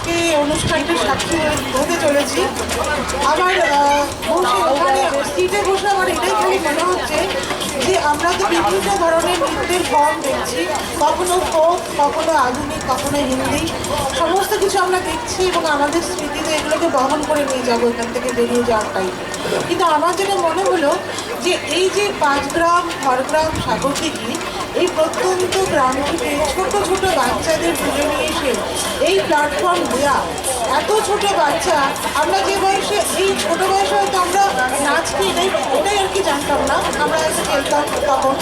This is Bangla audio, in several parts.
আজকে এই অনুষ্ঠানটির সাক্ষী হতে চলেছি। আমার বসে ওখানে সিটে বসে আমার এটাই খালি মনে হচ্ছে যে আমরা তো বিভিন্ন ধরনের নৃত্যের ফর্ম দেখছি। কখনো ফোক কখনো আধুনিক, কখনো হিন্দি। সমস্ত কিছু আমরা দেখছি এবং আমাদের স্মৃতিতে এগুলোকে বহন করে নিয়ে যাব এখান থেকে বেরিয়ে যাওয়াটাই কিন্তু আমার যেটা মনে হলো যে এই যে পাঁচগ্রাম খড়গ্রাম সাগরদিঘি, এই প্রত্যন্ত গ্রাম থেকে ছোট ছোট বাচ্চাদের তুলে নিয়ে এসে এই প্ল্যাটফর্ম দেওয়া এত ছোট বাচ্চা, আমরা যে বয়সে, এই ছোট বয়সে হয়তো আমরা নাচ কি, এটাই এটাই আর কি জানতাম না। আমরা খেলতাম তখন।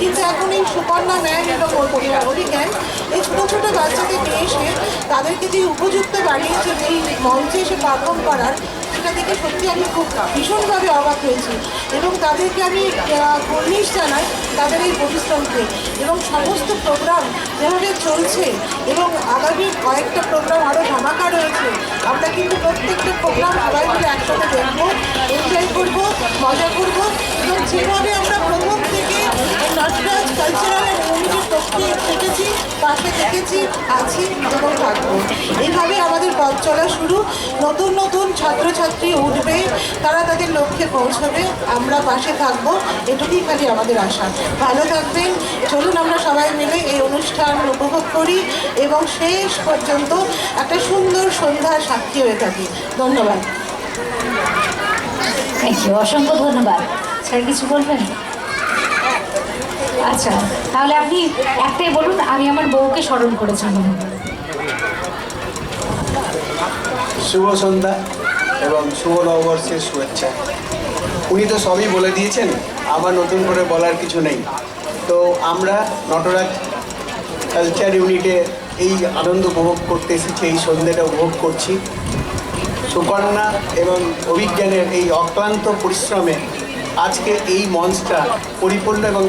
কিন্তু এখন এই সুকন্যা ম্যাম এবং ওর পরিবার অভিজ্ঞান এই ছোট ছোট বাচ্চাদের নিয়ে এসে তাদেরকে যে উপযুক্ত বানিয়েছে এই মঞ্চে এসে পারফর্ম করার, সেটা দেখে সত্যি আমি খুব ভীষণভাবে অবাক হয়েছি। এবং তাদেরকে আমি কর্নিশ জানাই তাদের এই পরিশ্রমকে এবং সমস্ত প্রোগ্রাম যেভাবে চলছে, এবং আগামী কয়েকটা প্রোগ্রাম আরও ধামাকা রয়েছে, আমরা কিন্তু প্রত্যেকটা প্রোগ্রাম সবাই মিলে একসাথে দেখব এনজয় করব, মজা করব। এবং যেভাবে আমরা প্রথম থেকে নটরাজ কালচারাল থেকেছি, পাশে থেকেছি, আছি এবং থাকব। এইভাবে আমাদের পথ চলা শুরু। নতুন নতুন ছাত্রছাত্রী উঠবে, তারা তাদের লক্ষ্যে পৌঁছবে, আমরা পাশে থাকব, এটুকুই খালি আমাদের আশা। ভালো থাকবেন, চলুন আমরা সবাই মিলে এই অনুষ্ঠান উপভোগ করি এবং শেষ পর্যন্ত একটা সুন্দর সন্ধ্যার সাক্ষী হয়ে থাকি। ধন্যবাদ। থ্যাংক ইউ অসংখ্য ধন্যবাদ। স্যার, কিছু বলবেন? আচ্ছা তাহলে আপনি একটাই বলুন, আমি আমার বউকে স্মরণ করেছি শুভ সন্ধ্যা এবং শুভ নববর্ষের শুভেচ্ছা। উনি তো সবই বলে দিয়েছেন, আবার নতুন করে বলার কিছু নেই। তো আমরা নটরাজ কালচার ইউনিটে এই আনন্দ উপভোগ করতে এসেছি, এই সন্ধ্যেটা উপভোগ করছি। সুকন্যা এবং অভিজ্ঞানের এই অক্লান্ত পরিশ্রমে আজকে এই মঞ্চটা পরিপূর্ণ এবং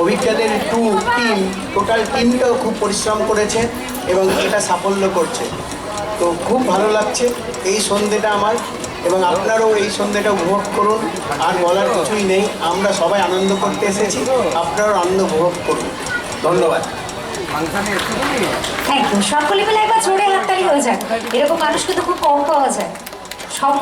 অভিজ্ঞানের টু টিম টোটাল টিমটাও খুব পরিশ্রম করেছে এবং এটা সাফল্য করছে। তো খুব ভালো লাগছে এই সন্ধ্যেটা আমার এবং আপনারাও এই সন্ধ্যেটা উপভোগ করুন, আর বলার কিছুই নেই, আমরা সবাই আনন্দ করতে এসেছি, আপনারাও আনন্দ উপভোগ করুন। ধন্যবাদ। সকলে মিলে একবার জোরে হাততালি হয়ে যাক। এরকম মানুষ কিন্তু খুব কম পাওয়া যায়। সব